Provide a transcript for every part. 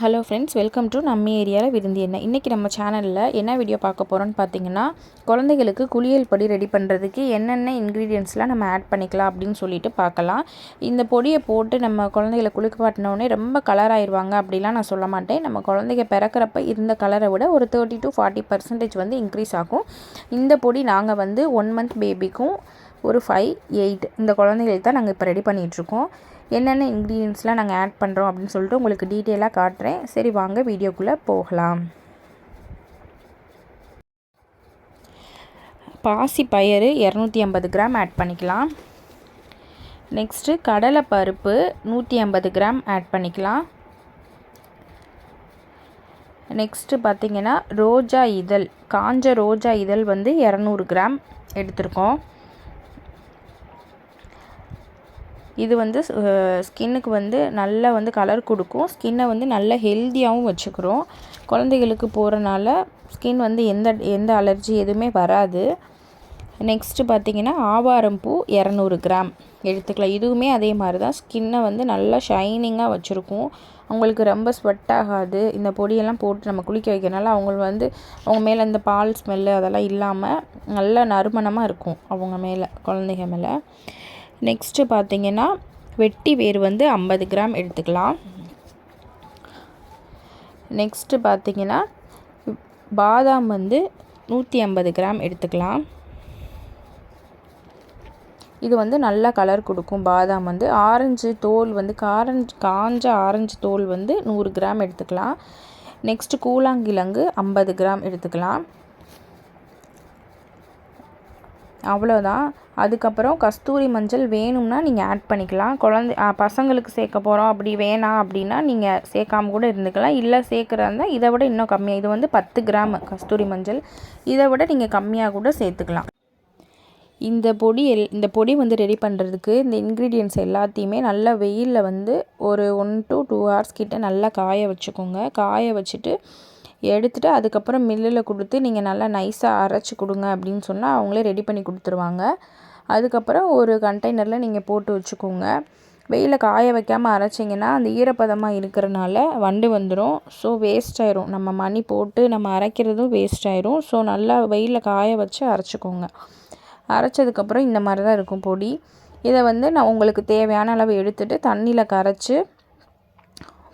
Hello friends welcome to நம்ம ஏரியாவில் விருந்து என்ன. இன்றைக்கி நம்ம சேனலில் என்ன வீடியோ பார்க்க போகிறோன்னு பார்த்தீங்கன்னா குழந்தைகளுக்கு குளியல் பொடி ரெடி பண்ணுறதுக்கு என்னென்ன இன்க்ரீடியன்ஸ்லாம் நம்ம ஆட் பண்ணிக்கலாம் அப்படின்னு சொல்லிட்டு பார்க்கலாம். இந்த பொடியை போட்டு நம்ம குழந்தைகளை குளிப்பாட்டினோடனே ரொம்ப கலர் ஆயிடுவாங்க அப்படிலாம் நான் சொல்ல மாட்டேன். நம்ம குழந்தைங்க பிறக்கிறப்ப இருந்த கலரை விட ஒரு தேர்ட்டி டு ஃபார்ட்டி பர்சன்டேஜ் வந்து இன்க்ரீஸ் ஆகும். இந்த பொடி நாங்கள் வந்து ஒன் மந்த் பேபிக்கும் ஒரு ஃபைவ் எயிட் இந்த குழந்தைகளுக்கு தான் நாங்கள் இப்போ ரெடி பண்ணிகிட்ருக்கோம் என்னென்ன இன்க்ரீடியன்ஸ்லாம் நாங்கள் ஆட் பண்ணுறோம் அப்படின்னு சொல்லிட்டு உங்களுக்கு டீட்டெயிலாக காட்டுறேன். சரி வாங்க வீடியோக்குள்ளே போகலாம். பாசி பயிறு இரநூத்தி ஐம்பது கிராம் ஆட் பண்ணிக்கலாம். நெக்ஸ்ட்டு கடலை பருப்பு நூற்றி ஐம்பது கிராம் ஆட் பண்ணிக்கலாம். நெக்ஸ்ட்டு பார்த்திங்கன்னா ரோஜா இதழ் காஞ்ச ரோஜா இதழ் வந்து இரநூறு கிராம் எடுத்திருக்கோம். இது வந்து ஸ்கின்னுக்கு வந்து நல்லா வந்து கலர் கொடுக்கும். ஸ்கின்னை வந்து நல்ல ஹெல்த்தியாகவும் வச்சுக்கிறோம். குழந்தைகளுக்கு போகிறனால ஸ்கின் வந்து எந்த எந்த அலர்ஜி எதுவுமே வராது. நெக்ஸ்ட்டு பார்த்திங்கன்னா ஆவாரம் பூ இரநூறு கிராம் எடுத்துக்கலாம். இதுவுமே அதே மாதிரி தான் ஸ்கின்னை வந்து நல்லா ஷைனிங்காக வச்சுருக்கும். அவங்களுக்கு ரொம்ப ஸ்வெட் ஆகாது. இந்த பொடியெல்லாம் போட்டு நம்ம குளிக்க வைக்கிறனால அவங்க வந்து அவங்க மேலே இந்த பால் ஸ்மெல்லு அதெல்லாம் இல்லாமல் நல்ல நறுமணமாக இருக்கும் அவங்க மேலே குழந்தைங்க மேலே. நெக்ஸ்ட்டு பார்த்திங்கன்னா வெட்டி வேர் வந்து ஐம்பது கிராம் எடுத்துக்கலாம். நெக்ஸ்ட்டு பார்த்திங்கன்னா பாதாம் வந்து நூற்றி ஐம்பது கிராம் எடுத்துக்கலாம். இது வந்து நல்ல கலர் கொடுக்கும். பாதாம் வந்து ஆரஞ்சு தோல் வந்து காரஞ்சு காஞ்ச ஆரஞ்சு தோல் வந்து நூறு கிராம் எடுத்துக்கலாம். நெக்ஸ்ட்டு கூழாங்கிழங்கு ஐம்பது கிராம் எடுத்துக்கலாம். அவ்வளோதான் அதுக்கப்புறம் கஸ்தூரி மஞ்சள் வேணும்னா நீங்கள் ஆட் பண்ணிக்கலாம். குழந்தை பசங்களுக்கு சேர்க்க போகிறோம் அப்படி வேணாம் அப்படின்னா நீங்கள் சேர்க்காம கூட இருந்துக்கலாம். இல்லை சேர்க்குறதா இருந்தால் இதை விட இன்னும் கம்மியாக இது வந்து பத்து கிராம் கஸ்தூரி மஞ்சள். இதை விட நீங்கள் கம்மியாக கூட சேர்த்துக்கலாம். இந்த பொடி எல் இந்த பொடி வந்து ரெடி பண்ணுறதுக்கு இந்த இன்க்ரீடியன்ஸ் எல்லாத்தையுமே நல்லா வெயிலில் வந்து ஒரு ஒன் டு டூ ஹவர்ஸ் கிட்டே நல்லா காய வச்சுக்கோங்க. காய வச்சுட்டு எடுத்துகிட்டு அதுக்கப்புறம் மில்லில் கொடுத்து நீங்கள் நல்லா நைஸாக அரைச்சி கொடுங்க அப்படின்னு சொன்னால் அவங்களே ரெடி பண்ணி கொடுத்துருவாங்க. அதுக்கப்புறம் ஒரு கண்டெய்னரில் நீங்கள் போட்டு வச்சுக்கோங்க. வெயிலில் காய வைக்காமல் அரைச்சிங்கன்னா அந்த ஈரப்பதமாக இருக்கிறனால வண்டு வந்துடும் ஸோ வேஸ்ட் ஆயிரும். நம்ம மணி போட்டு நம்ம அரைக்கிறதும் வேஸ்ட் ஆயிரும். ஸோ நல்லா வெயிலில் காய வச்சு அரைச்சிக்கோங்க. அரைச்சதுக்கப்புறம் இந்த மாதிரி தான் இருக்கும் பொடி. இதை வந்து நான் உங்களுக்கு தேவையான அளவு எடுத்துகிட்டு தண்ணியில் கரைச்சி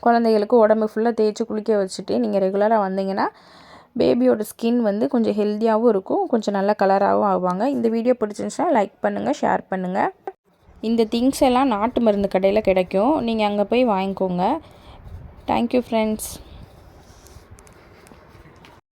குழந்தைகளுக்கு உடம்பு ஃபுல்லாக தேய்ச்சி குளிக்க வச்சுட்டு நீங்கள் ரெகுலராக வந்தீங்கன்னா பேபியோட ஸ்கின் வந்து கொஞ்சம் ஹெல்த்தியாகவும் இருக்கும். கொஞ்சம் நல்ல கலராகவும் ஆவாங்க. இந்த வீடியோ பிடிச்சிருந்துச்சுன்னா லைக் பண்ணுங்கள் ஷேர் பண்ணுங்கள் இந்த திங்ஸ் எல்லாம் நாட்டு மருந்து கடையில் கிடைக்கும். நீங்கள் அங்கே போய் வாங்கிக்கோங்க. Thank you friends